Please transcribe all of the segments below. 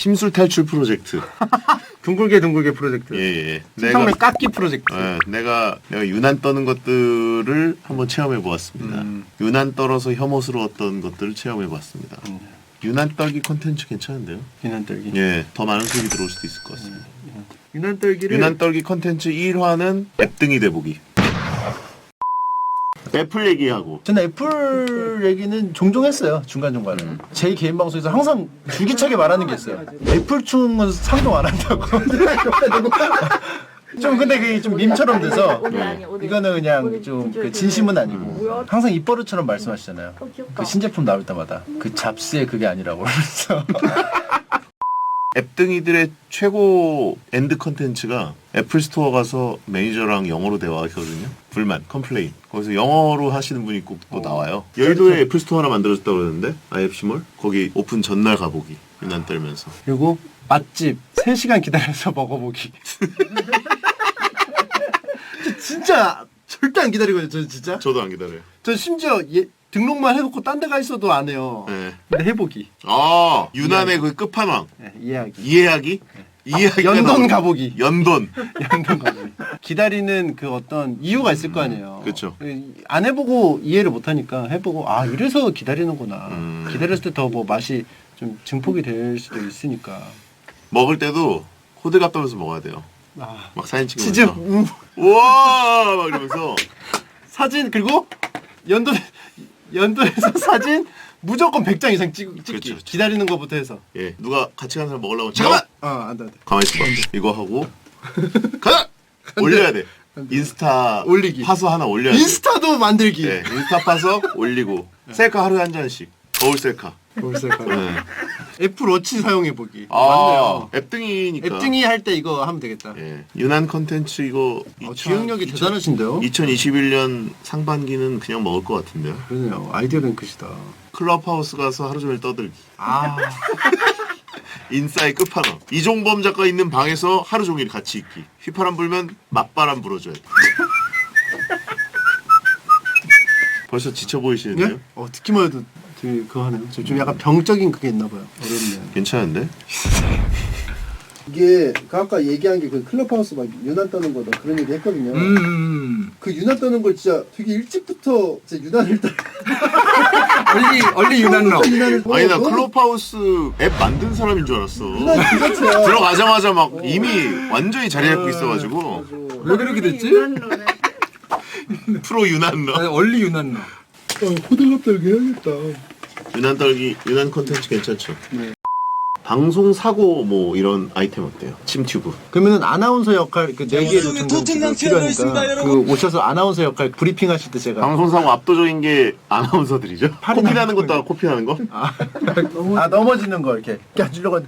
힘술 탈출 프로젝트. 둥글게 둥글게 프로젝트. 예, 예. 세상맨 깎기 프로젝트. 예, 내가 내가 유난 떠는 것들을 한번 체험해 보았습니다. 음. 유난 떨어서 혐오스러웠던 것들을 체험해 보았습니다. 음. 유난 떨기 콘텐츠 괜찮은데요? 유난 떨기. 예, 더 많은 수익이 들어올 수도 있을 것 같습니다. 유난 떨기를 유난 떨기 콘텐츠 1화는 앱등이 대보기. 애플 얘기하고. 저는 애플 얘기는 종종 했어요 중간 중간에 제 개인 방송에서 항상 줄기차게 말하는 게 있어요. 애플 충은 상동 안 한다고. 좀 근데 그게 좀 밈처럼 돼서 오늘 아니 오늘 이거는 그냥 좀 진짜 그 진심은? 아니고 항상 입버릇처럼 말씀하시잖아요. 어, 귀엽다. 그 신제품 나올 때마다 그 잡스의 그게 아니라고 그러면서 앱등이들의 최고 엔드 컨텐츠가 애플 스토어 가서 매니저랑 영어로 대화하거든요. 불만, 컴플레인. 거기서 영어로 하시는 분이 꼭 또 나와요. 여의도에 애플 스토어 하나 만들어졌다고 그러는데 IFC몰 거기 오픈 전날 가보기. 유난 떨면서. 그리고 맛집 3시간 기다려서 먹어보기 진짜 절대 안 기다리거든요 저는 진짜 저도 안 기다려요. 저 심지어 예, 등록만 해놓고 딴 데 가 있어도 안 해요 네. 근데 해보기 아 유난의 그 끝판왕. 네, 이해하기 이해하기? 이해하기. 연돈 가보기 연돈. 연돈 가보기 기다리는 그 어떤 이유가 있을 거 아니에요 그쵸. 안 해보고 이해를 못하니까 해보고 아 이래서 기다리는구나 음. 기다렸을 때 더 뭐 맛이 좀 증폭이 될 수도 있으니까 먹을 때도 호들갑 떠면서 먹어야 돼요. 아 막 사진 진짜 찍으면서. 음, 우와! 막 이러면서. 사진 그리고 연돈 연돈에서 사진 무조건 100장 이상 찍, 찍기 그쵸, 그쵸. 기다리는 것부터 해서 예. 누가 같이 가는 사람 먹으려고. 잠깐만! 아 안돼 안돼 가만히 있어봐. 이거 하고 가자. 올려야 돼. 인스타 올리기. 파서 하나 올려야 돼. 인스타도 만들기 네, 인스타 파서 올리고 셀카 하루에 한 잔씩. 거울 셀카. 네. 애플 워치 사용해 보기 아, 맞네요 앱등이니까. 앱등이 할 때 이거 하면 되겠다 예. 유난 컨텐츠 이거 어, 기억력이 대단하신데요 2021년 상반기는 그냥 먹을 것 같은데요. 그러네요 아이디어 뱅크시다 클럽하우스 가서 하루 종일 떠들기. 아 인싸의 끝판왕. 이종범 작가 있는 방에서 하루 종일 같이 있기. 휘파람 불면 맞바람 불어줘야 돼. 벌써 지쳐 보이시는데요? 예? 어 듣기만 해도 되게 그거 하네요 저좀 약간 병적인 그게 있나 봐요 어렵네 괜찮은데? 이게 그 아까 얘기한 게 그 클럽하우스 막 유난 떠는 거다 그런 얘기 했거든요. 음. 그 유난 떠는 걸 진짜 되게 일찍부터 진짜 유난을 떠. 얼리 얼리 유난러. 유난을 떠. 아니 나 너무 클럽하우스 앱 만든 사람인 줄 알았어. 유난 그 자체야. 들어가자마자 막 이미 완전히 자리 잡고 있어가지고 맞아. 왜 그렇게 됐지? 유난로네. 프로 유난러. 아니, 얼리 유난러. 어, 호들갑 떨게 해야겠다. 유난 떨기 유난 컨텐츠 괜찮죠? 방송 사고 뭐 이런 아이템 어때요? 침튜브. 그러면은 아나운서 역할 그 네 개도 점점 지금 필요하니까 그 오셔서 아나운서 역할 브리핑 하실 때 제가 방송 사고 압도적인 게 아나운서들이죠. 팔이 코피 나는 나는 것도 코피 나는 거? 아, 아 넘어지는 거 이렇게 깨주려고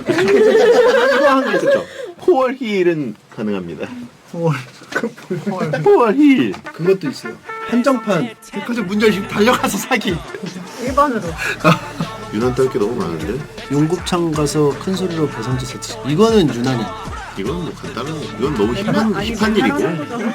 이거 한게 있었죠 포얼 힐은 가능합니다. 뭘. 포얼 힐. 그것도 있어요 한정판. 백화점 문 열고 달려가서 사기. 1번으로. 유난 떨게 너무 많은데? 용곱창 가서 큰 소리로 배성재 세트 이거는 유난히. 이건 뭐 간단한 이건 너무 힙한, 아니, 힙한 일이고. 웬만한 거잖아.